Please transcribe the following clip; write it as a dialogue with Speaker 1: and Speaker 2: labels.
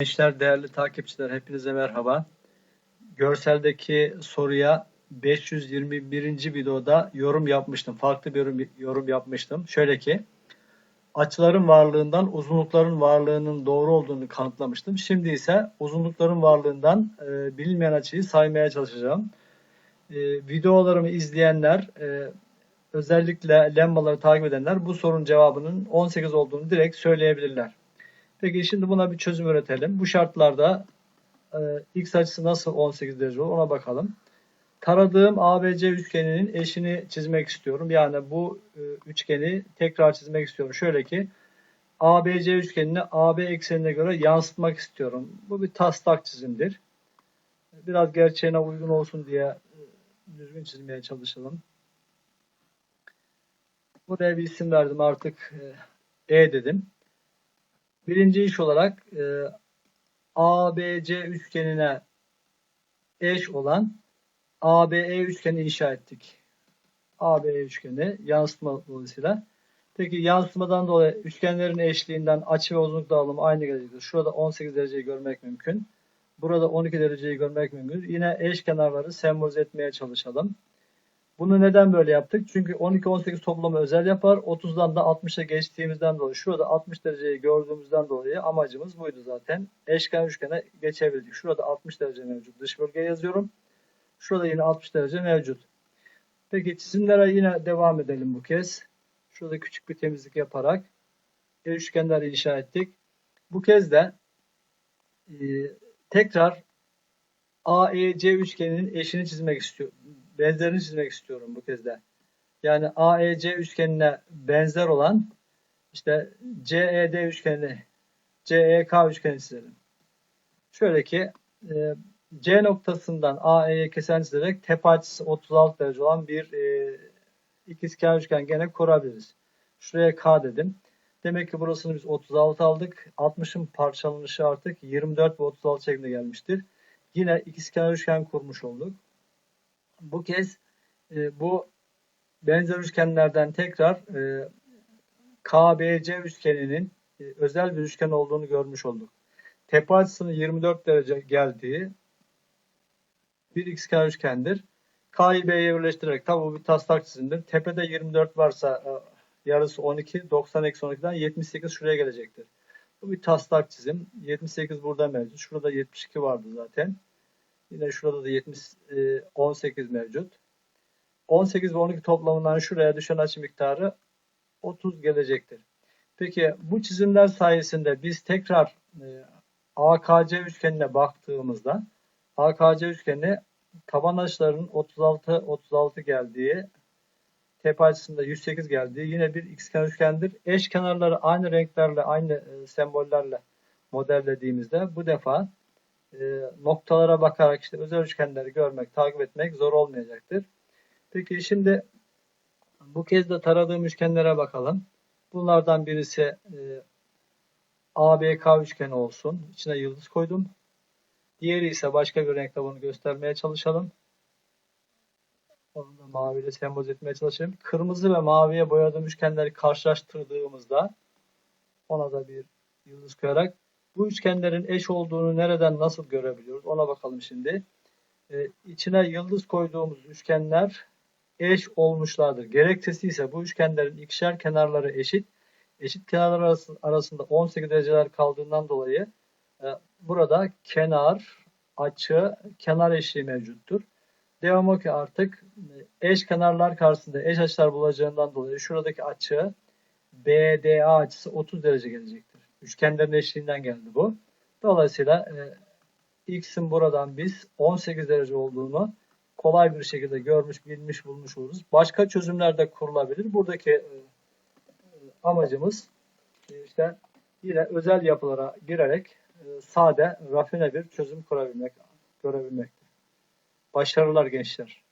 Speaker 1: Gençler, değerli takipçiler, hepinize merhaba. Görseldeki soruya 521. videoda yorum yapmıştım. Farklı bir yorum, yapmıştım. Şöyle ki, açıların varlığından uzunlukların varlığının doğru olduğunu kanıtlamıştım. Şimdi ise uzunlukların varlığından e, bilinmeyen açıyı saymaya çalışacağım. E, videolarımı izleyenler, e, özellikle lembaları takip edenler bu sorunun cevabının 18 olduğunu direkt söyleyebilirler. Peki şimdi buna bir çözüm üretelim. Bu şartlarda e, x açısı nasıl 18 derece olur ona bakalım. Taradığım ABC üçgeninin eşini çizmek istiyorum. Yani bu e, üçgeni tekrar çizmek istiyorum. Şöyle ki ABC üçgenini AB eksenine göre yansıtmak istiyorum. Bu bir taslak çizimdir. Biraz gerçeğine uygun olsun diye e, düzgün çizmeye çalışalım. Buraya bir isim verdim artık E dedim. Birinci iş olarak e, ABC üçgenine eş olan ABE üçgeni inşa ettik. ABE üçgeni yansıtma dolayısıyla. Peki yansıtmadan dolayı üçgenlerin eşliğinden açı ve uzunluk dağılımı aynı gelecektir. Şurada 18 dereceyi görmek mümkün. Burada 12 dereceyi görmek mümkün. Yine eş kenarları sembolize etmeye çalışalım. Bunu neden böyle yaptık? Çünkü 12-18 toplamı özel yapar. 30'dan da 60'a geçtiğimizden dolayı şurada 60 dereceyi gördüğümüzden dolayı amacımız buydu zaten. Eşken üçgene geçebildik. Şurada 60 derece mevcut. Dış bölgeye yazıyorum. Şurada yine 60 derece mevcut. Peki çizimlere yine devam edelim bu kez. Şurada küçük bir temizlik yaparak üçgenler inşa ettik. Bu kez de e, tekrar AEC üçgeninin eşini çizmek istiyorum benzerini çizmek istiyorum bu kez de. Yani AEC üçgenine benzer olan işte CED üçgeni, CEK üçgeni çizelim. Şöyle ki e, C noktasından AE'ye kesen çizerek tepe açısı 36 derece olan bir e, ikizkenar üçgen gene kurabiliriz. Şuraya K dedim. Demek ki burasını biz 36 aldık. 60'ın parçalanışı artık 24 ve 36 şeklinde gelmiştir. Yine ikizkenar üçgen kurmuş olduk bu kez e, bu benzer üçgenlerden tekrar e, KBC üçgeninin e, özel bir üçgen olduğunu görmüş olduk. Tepe açısının 24 derece geldiği bir xkenar üçgendir. K'yı B'ye birleştirerek tabi bu bir taslak çizimdir. Tepede 24 varsa e, yarısı 12, 90 eksi 12'den 78 şuraya gelecektir. Bu bir taslak çizim. 78 burada mevcut. Şurada 72 vardı zaten. Yine şurada da 70, 18 e, mevcut. 18 ve 12 toplamından şuraya düşen açı miktarı 30 gelecektir. Peki bu çizimler sayesinde biz tekrar e, AKC üçgenine baktığımızda AKC üçgeni taban açılarının 36 36 geldiği tepe açısında 108 geldiği yine bir xkenar üçgendir. Eş kenarları aynı renklerle aynı e, sembollerle modellediğimizde bu defa e, noktalara bakarak işte özel üçgenleri görmek, takip etmek zor olmayacaktır. Peki şimdi bu kez de taradığım üçgenlere bakalım. Bunlardan birisi e, ABK üçgeni olsun. İçine yıldız koydum. Diğeri ise başka bir renkle bunu göstermeye çalışalım. Onu da maviyle sembolize etmeye çalışayım. Kırmızı ve maviye boyadığım üçgenleri karşılaştırdığımızda ona da bir yıldız koyarak bu üçgenlerin eş olduğunu nereden nasıl görebiliyoruz? Ona bakalım şimdi. Ee, içine yıldız koyduğumuz üçgenler eş olmuşlardır. Gerekçesi ise bu üçgenlerin ikişer kenarları eşit. Eşit kenarlar arasında 18 dereceler kaldığından dolayı e, burada kenar, açı, kenar eşliği mevcuttur. Devam ki artık e, eş kenarlar karşısında eş açılar bulacağından dolayı şuradaki açı BDA açısı 30 derece gelecektir. Üçgenlerin eşliğinden geldi bu. Dolayısıyla e, x'in buradan biz 18 derece olduğunu kolay bir şekilde görmüş, bilmiş, bulmuş oluruz. Başka çözümler de kurulabilir. Buradaki e, amacımız e, işte yine özel yapılara girerek e, sade, rafine bir çözüm kurabilmek, görebilmektir. Başarılar gençler.